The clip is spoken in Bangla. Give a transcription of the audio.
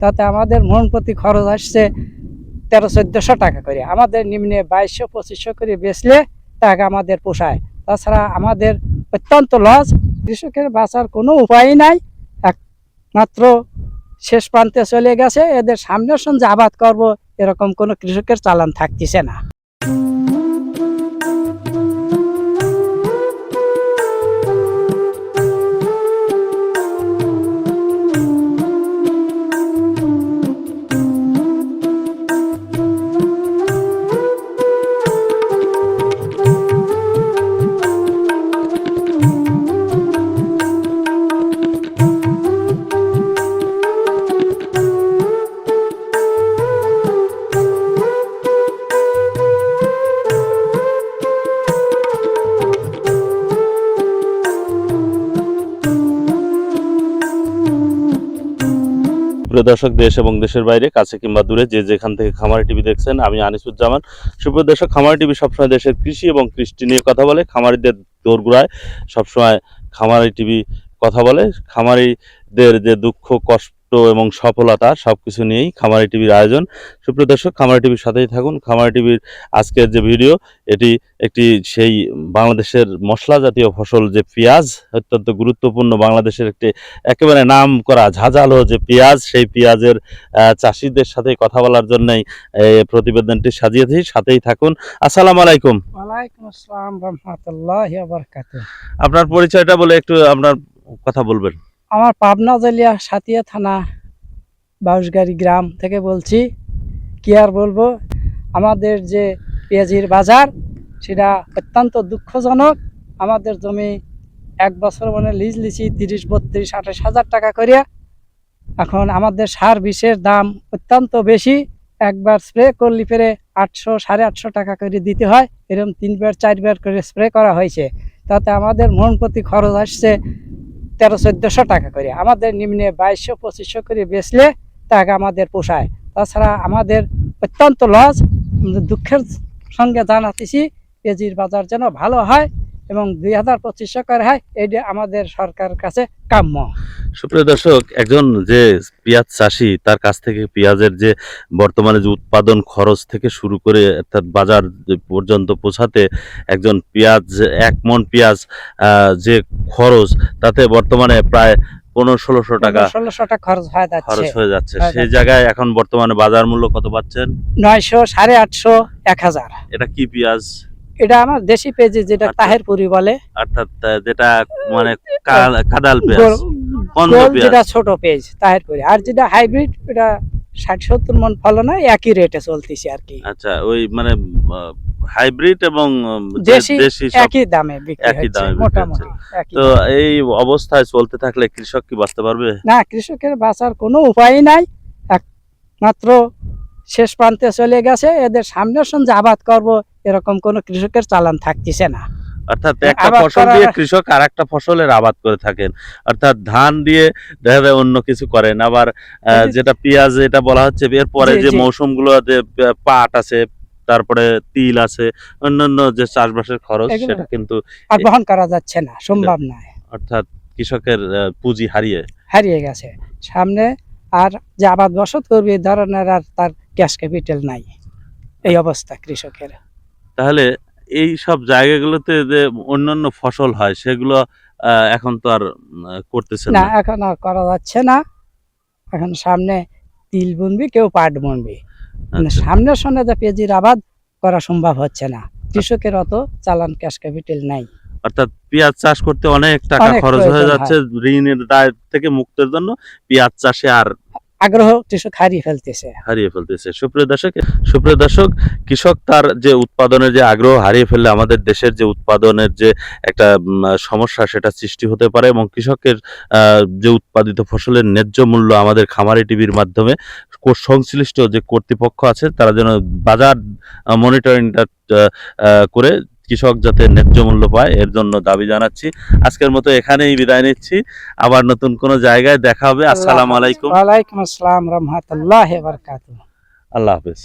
তাতে আমাদের মন প্রতি খরচ আসছে তেরো, চোদ্দশো টাকা করে। আমাদের নিম্নে বাইশশো, পঁচিশশো করে বেচলে টাকা আমাদের পোষায়। তাছাড়া আমাদের অত্যন্ত লস। কৃষকের বাঁচার কোনো উপায় নাই। একমাত্র শেষ প্রান্তে চলে গেছে। এদের সামনের সঙ্গে আবাদ করব, এরকম কোনো কৃষকের চালান থাকতেছে না। প্রিয় দর্শক, দেশ এবং দেশের বাইরে, কাছে কিংবা দূরে, যে যেখান থেকে খামারি টিভি দেখছেন, আমি আনিসুজ্জামান। সুপ্রিয় দর্শক, খামারি টিভি সবসময় দেশের কৃষি এবং কৃষ্টি নিয়ে কথা বলে, খামারিদের দোরগোড়ায় সবসময় খামারি টিভি কথা বলে, খামারিদের যে দুঃখ, কষ্ট এবং সফলতা সবকিছু নিয়েই খামারি টিভির আয়োজন। সুপ্রিয় দর্শক খামারি টিভির সাথেই থাকুন। খামারি টিভির আজকের যে ভিডিও এটি একটি সেই বাংলাদেশের মশলা জাতীয় ফসল যে পেঁয়াজ অত্যন্ত গুরুত্বপূর্ণ বাংলাদেশের একটি একেবারে নাম করা ঝাঁঝালো যে পেঁয়াজ সেই পেঁয়াজের চাষিদের সাথে কথা বলার জন্যই প্রতিবেদনটি সাজিয়েছি সাথেই থাকুন। আসসালামু আলাইকুম। আপনার পরিচয়টা বলে একটু আপনার কথা বলবেন। আমার পাবনা জেলিয়া সাতিয়া থানা বাউসগাড়ি গ্রাম থেকে বলছি, কি আর বলব? আমাদের যে পেঁয়াজির বাজার, সেটা অত্যন্ত দুঃখজনক। আমাদের জমি এক বছর মানে লিজ লিছি, তিরিশ, বত্রিশ, আঠাশ হাজার টাকা করে এখন আমাদের সার বিষের দাম অত্যন্ত বেশি। একবার স্প্রে করলি ফেরে আটশো, সাড়ে আটশো টাকা করে দিতে হয়। এরকম তিনবার, চারবার করে স্প্রে করা হয়েছে। তাতে আমাদের মন প্রতি খরচ আসছে তেরো চোদ্দশো টাকা করে। আমাদের নিম্নে বাইশশো, পঁচিশশো করে বেচলে টাকা আমাদের পোষায়। তাছাড়া আমাদের অত্যন্ত লস। দুঃখের সঙ্গে জানাতেছি, পেঁয়াজির বাজার যেন ভালো হয়। এবং দুই হাজার পঁচিশশো করে হয় এইটা আমাদের সরকারের কাছে কাম্য। সুপ্রিয় দর্শক একজন যে পেঁয়াজ চাষি তার কাছ থেকে পেঁয়াজের যে বর্তমানে যে উৎপাদন খরচ থেকে শুরু করে অর্থাৎ বাজার পর্যন্ত পৌঁছাতে একজন পেঁয়াজ এক মন পেঁয়াজ যে খরচ তাতে বর্তমানে প্রায় পনেরো ষোলোশো টাকা ষোলোশো টাকা খরচ হয়ে খরচ যাচ্ছে। হয়ে যাচ্ছে। সেই জায়গায় এখন বর্তমানে বাজার মূল্য কত পাচ্ছেন? নয়শো সাড়ে আটশো এক হাজার। এটা কি পেঁয়াজ? এটা আমার দেশি পেঁয়াজি যেটা আচ্ছা। তাহেরপুরি বলে। অর্থাৎ যেটা মানে কাদাল পেঁয়াজ গোল পেঁয়াজ। যেটা ছোট পেজ তাহেরপুরি আর যেটা হাইব্রিড এটা ষাট সত্তর মন ফলন হয় একই রেটে চলতেছে আর কি। আচ্ছা ওই মানে হাইব্রিড এবং দেশি একই দামে বিক্রি একই হচ্ছে দামে মোটামুটি তো এই অবস্থায় চলতে থাকলে কৃষক কি বাঁচতে পারবে? না কৃষকের বাঁচার কোনো উপায় নাই। একমাত্র শেষ প্রান্তে চলে গেছে এদের সামনের সঙ্গে আবাদ করব। এরকম কোনো কৃষকের চালান থাকতেছে না। অর্থাৎ একটা ফসল দিয়ে কৃষক আর একটা ফসলের আবাদ করে থাকেন। অর্থাৎ ধান দিয়ে দেখা যায় অন্য কিছু করেন। আবার যেটা পেঁয়াজ এটা বলা হচ্ছে এর পরে জি, যে জি। মৌসুমগুলো পাট আছে তারপরে তিল আছে অন্যান্য যে চাষবাসের খরচ সেটা কিন্তু আর বহন করা যাচ্ছে না সম্ভব নয়। অর্থাৎ কৃষকের পুঁজি হারিয়ে। হারিয়ে গেছে। সামনে আর যে আবাদ বসত করবে এই ধরনের আর তার ক্যাশ ক্যাপিটাল নাই। এই অবস্থা কৃষকের। তাহলে এই সব জায়গাগুলোতে যে অন্যান্য ফসল হয় সেগুলো এখন তো আর করতেছে না এখন আর করা যাচ্ছে না। এখন সামনে তিল বুনবি কেউ পাট বুনবি। মানে আচ্ছা। সামনের সঙ্গে যে পেঁয়াজির আবাদ করা সম্ভব হচ্ছে না। কৃষকের অত চালান ক্যাশ ক্যাপিটাল নাই। অর্থাৎ পেঁয়াজ চাষ করতে অনেক টাকা খরচ হয়ে যাচ্ছে ঋণের দায় থেকে মুক্তের জন্য। পেঁয়াজ চাষে আর আগ্রহ কৃষক হারিয়ে ফেলতেছে। হারিয়ে ফেলতেছে। সুপ্রিয় দর্শক সুপ্রিয় দর্শক, কৃষক তার যে উৎপাদনের যে আগ্রহ হারিয়ে ফেললে আমাদের দেশের যে উৎপাদনের যে একটা সমস্যা সেটা সৃষ্টি হতে পারে এবং কৃষকের যে উৎপাদিত ফসলের ন্যায্য মূল্য আমাদের খামারি টিভির মাধ্যমে সংশ্লিষ্ট যে কর্তৃপক্ষ আছে তারা যেন বাজার মনিটরিংটা করে কৃষক যাতে ন্যায্য মূল্য পায় এর জন্য দাবি জানাচ্ছি। আজকের মতো এখানেই বিদায় নিচ্ছি। আবার নতুন কোনো জায়গায় দেখা হবে। আসসালাম আলাইকুম। ওয়ালাইকুম আসসালাম রহমতুল্লাহ আল্লাহ হাফেজ।